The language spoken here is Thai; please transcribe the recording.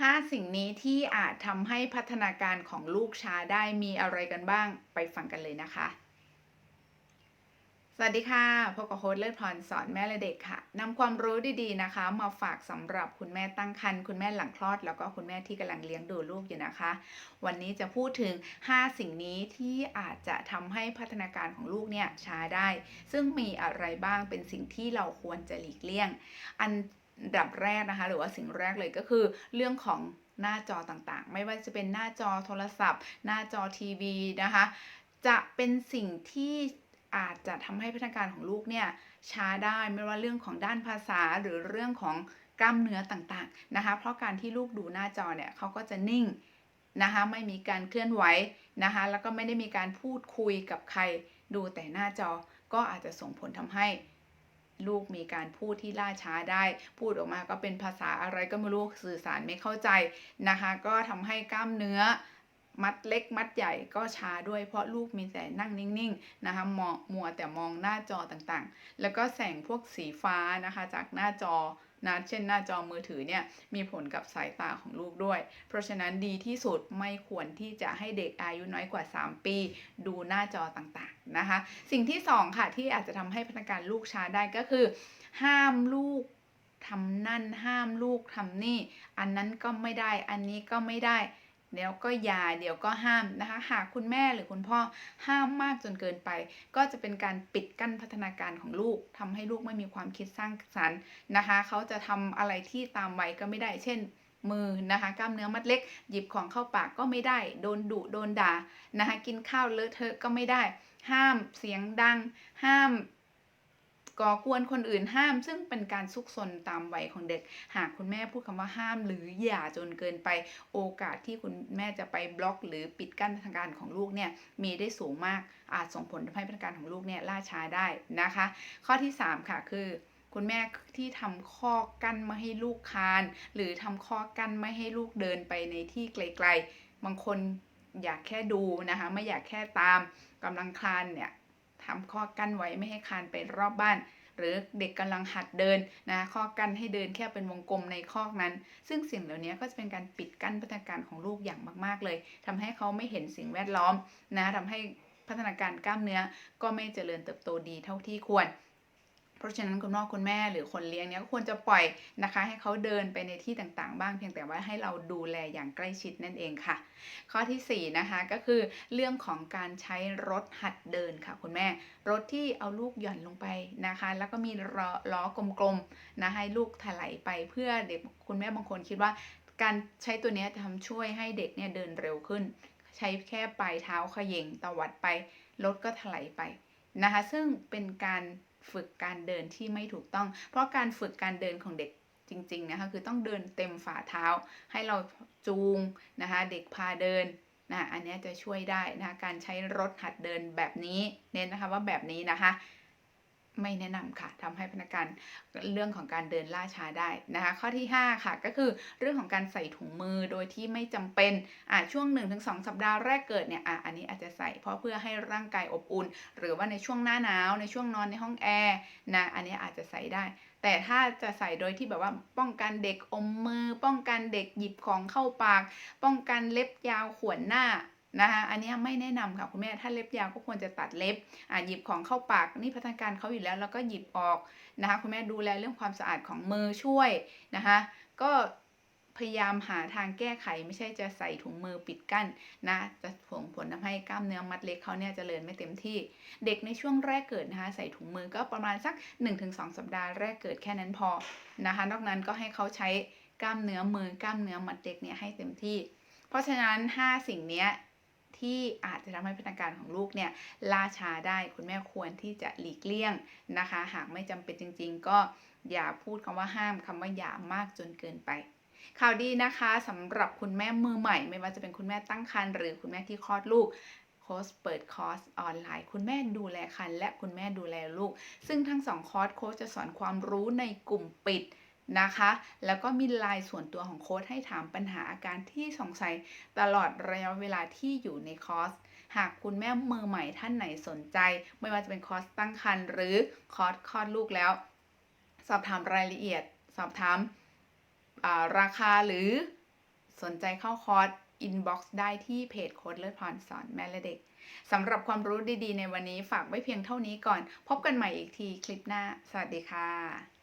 5 สิ่งนี้ที่อาจทำให้พัฒนาการของลูกช้าได้มีอะไรกันบ้างไปฟังกันเลยนะคะ สวัสดีค่ะพบกับโค้ดเลิศพรสอนแม่และเด็กค่ะนำความรู้ดีๆนะคะ มาฝากสำหรับคุณแม่ตั้งครรภ์คุณแม่หลังคลอด แล้วก็คุณแม่ที่กำลังเลี้ยงดูลูกอยู่นะคะ วันนี้จะพูดถึง 5 สิ่งนี้ที่อาจจะทำให้พัฒนาการของลูกเนี่ยช้าได้ ซึ่งมีอะไรบ้างเป็นสิ่งที่เราควรจะหลีกเลี่ยง อัน ดับแรกนะคะ หรือว่าสิ่งแรกเลยก็คือเรื่องของหน้าจอต่างๆ ไม่ว่าจะเป็นหน้าจอโทรศัพท์ หน้าจอทีวีนะคะ จะเป็นสิ่งที่อาจจะทำให้พัฒนาการของลูกเนี่ยช้าได้ไม่ว่าเรื่องของด้านภาษาหรือเรื่องของกล้ามเนื้อต่างๆนะคะ เพราะการที่ลูกดูหน้าจอเนี่ยเขาก็จะนิ่งนะคะไม่มีการเคลื่อนไหวนะคะแล้วก็ไม่ได้มีการพูดคุยกับใครดูแต่หน้าจอก็อาจจะส่งผลทำให้ ลูกมีการพูดที่ล่าช้าได้ พูดออกมาก็เป็นภาษาอะไรก็ไม่รู้สื่อสารไม่เข้าใจนะคะ ก็ทำให้กล้ามเนื้อมัดเล็กมัดใหญ่ก็ช้าด้วยเพราะลูกมีแต่นั่งนิ่งๆนะคะมองมัวแต่มองหน้าจอต่างๆ แล้วก็แสงพวกสีฟ้านะคะจากหน้าจอนะเช่นหน้าจอมือถือเนี่ยมีผลกับสายตาของลูกด้วย เพราะฉะนั้นดีที่สุดไม่ควรที่จะให้เด็กอายุน้อยกว่า 3 ปี ดูหน้าจอต่างๆ นะคะ สิ่งที่สองค่ะที่อาจจะทำให้พัฒนาการลูกช้าได้ก็คือ ห้ามลูกทำนั่นห้ามลูกทำนี่ อันนั้นก็ไม่ได้อันนี้ก็ไม่ได้ เดี๋ยวก็อย่าเดี๋ยวก็ห้ามนะคะ หากคุณแม่หรือคุณพ่อห้ามมากจนเกินไป ก็จะเป็นการปิดกั้นพัฒนาการของลูกทำให้ลูกไม่มีความคิดสร้างสรรค์นะคะ เขาจะทำอะไรที่ตามไวัยก็ไม่ได้เช่น มือนะคะกล้ามเนื้อมัดเล็ก หยิบของเข้าปากก็ไม่ได้ โดนดุโดนด่านะคะกินข้าวเลอะเทอะก็ไม่ได้ ห้ามเสียงดัง ห้ามก่อกวนคนอื่นห้าม ซึ่งเป็นการซุกซนตามวัยของเด็ก หากคุณแม่พูดคำว่าห้ามหรืออย่าจนเกินไป โอกาสที่คุณแม่จะไปบล็อก หรือปิดกั้นพัฒนาการของลูกเนี่ยมีได้สูงมากอาจส่งผลทำให้พัฒนาการของลูกเนี่ยล่าช้าได้นะคะ ข้อที่ 3 ค่ะคือ คุณแม่ที่ทำข้อกั้นไม่ให้ลูกคาน หรือทำข้อกั้นไม่ให้ลูกเดินไปในที่ไกลๆ บางคนอยากแค่ดูนะคะไม่อยากแค่ตามกำลังคลานเนี่ยทำข้อกั้นไว้ไม่ให้คานไปรอบบ้าน หรือเด็กกำลังหัดเดินนะข้อกั้นให้เดินแค่เป็นวงกลมในคอกนั้น ซึ่งสิ่งเหล่านี้ก็จะเป็นการปิดกั้นพัฒนาการของลูกอย่างมาก ๆเลยทำให้เขาไม่เห็นสิ่งแวดล้อมนะทำให้พัฒนาการกล้ามเนื้อก็ไม่เจริญเติบโตดีเท่าที่ควร เพราะฉะนั้นคุณพ่อคุณแม่หรือคนเลี้ยงเนี่ยก็ควรจะปล่อยนะคะ ให้เขาเดินไปในที่ต่างๆ บ้างเพียงแต่ว่าให้เราดูแลอย่างใกล้ชิดนั่นเองค่ะ ข้อที่4นะคะก็คือเรื่องของการใช้รถหัดเดินค่ะ คุณแม่รถที่เอาลูกหย่อนลงไปนะคะ แล้วก็มีล้อลอกลมๆนะให้ลูกถลายไปเพื่อเด็กคุณแม่บางคนคิดว่าการใช้ตัวนี้จะทำช่วยให้เด็กเนี่ยเดินเร็วขึ้น ใช้แค่ปลายเท้าเขย่งตวัดไปรถก็ถลายไปนะคะ ซึ่งเป็นการ ฝึกการเดินที่ไม่ถูกต้อง เพราะการฝึกการเดินของเด็กจริงๆนะคะคือต้องเดินเต็มฝ่าเท้า ให้เราจูงนะคะเด็กพาเดินนะอันนี้จะช่วยได้นะะการใช้รถหัดเดินแบบนี้เน้นนะคะว่าแบบนี้นะคะ ไม่แนะนำค่ะทำให้พนักงานเรื่องของการเดินล่าช้าได้นะคะ ข้อที่ 5 ค่ะ ก็คือเรื่องของการใส่ถุงมือโดยที่ไม่จำเป็นอะช่วง 1-2 สัปดาห์แรกเกิดเนี่ยอะอันนี้อาจจะใส่เพราะเพื่อให้ร่างกายอบอุ่น หรือว่าในช่วงหน้าหนาวในช่วงนอนในห้องแอร์นะอันนี้อาจจะใส่ได้แต่ถ้าจะใส่โดยที่แบบว่าป้องกันเด็กอมมือ ป้องกันเด็กหยิบของเข้าปาก ป้องกันเล็บยาวข่วนหน้า นะคะอันนี้ไม่แนะนำค่ะคุณแม่ถ้าเล็บยาวก็ควรจะตัดเล็บอ่าหยิบของเข้าปากนี่พัฒนาการเขาอยู่แล้วแล้วก็หยิบออกนะคะคุณแม่ดูแลเรื่องความสะอาดของมือช่วยนะคะก็พยายามหาทางแก้ไขไม่ใช่จะใส่ถุงมือปิดกั้นนะจะส่งผลทำให้กล้ามเนื้อมัดเล็กเขาเนี่ยจเจริญไม่เต็มที่ เด็กในช่วงแรกเกิดนะคะใส่ถุงมือก็ประมาณสัก 1-2 สัปดาห์แรกเกิดแค่นั้นพอนะคะนอกนั้นก็ให้เขาใช้กล้ามเนื้อมือกล้ามเนื้อมัดเด็กเนี่ยให้เต็มที่ เพราะฉะนั้น 5 สิ่งนี้ ที่อาจจะทำให้พัฒนาการของลูกเนี่ยล่าช้าได้คุณแม่ควรที่จะหลีกเลี่ยงนะคะ หากไม่จำเป็นจริง ๆ ก็อย่าพูดคำว่าห้ามคำว่าอย่ามากจนเกินไปข่าวดีนะคะสำหรับคุณแม่มือใหม่ ไม่ว่าจะเป็นคุณแม่ตั้งครรภ์หรือคุณแม่ที่คลอดลูกโค้ชเปิดคอร์สออนไลน์ คุณแม่ดูแลครรภ์และคุณแม่ดูแลลูก ซึ่งทั้งสองคอร์สโค้ชจะสอนความรู้ในกลุ่มปิด นะคะ แล้วก็มีไลน์ส่วนตัวของโค้ชให้ถามปัญหาอาการที่สงสัยตลอดระยะเวลาที่อยู่ในคอร์ส หากคุณแม่มือใหม่ท่านไหนสนใจ ไม่ว่าจะเป็นคอร์สตั้งครรภ์หรือคอร์สคลอดลูกแล้ว สอบถามรายละเอียด สอบถามาราคาหรือสนใจเข้าคอร์สอินบ็อกซ์ได้ที่เพจโค้ดเลิศพรสอนแม่และเด็กสำหรับความรู้ดีๆ ในวันนี้ฝากไว้เพียงเท่านี้ก่อน พบกันใหม่อีกทีคลิปหน้า สวัสดีค่ะ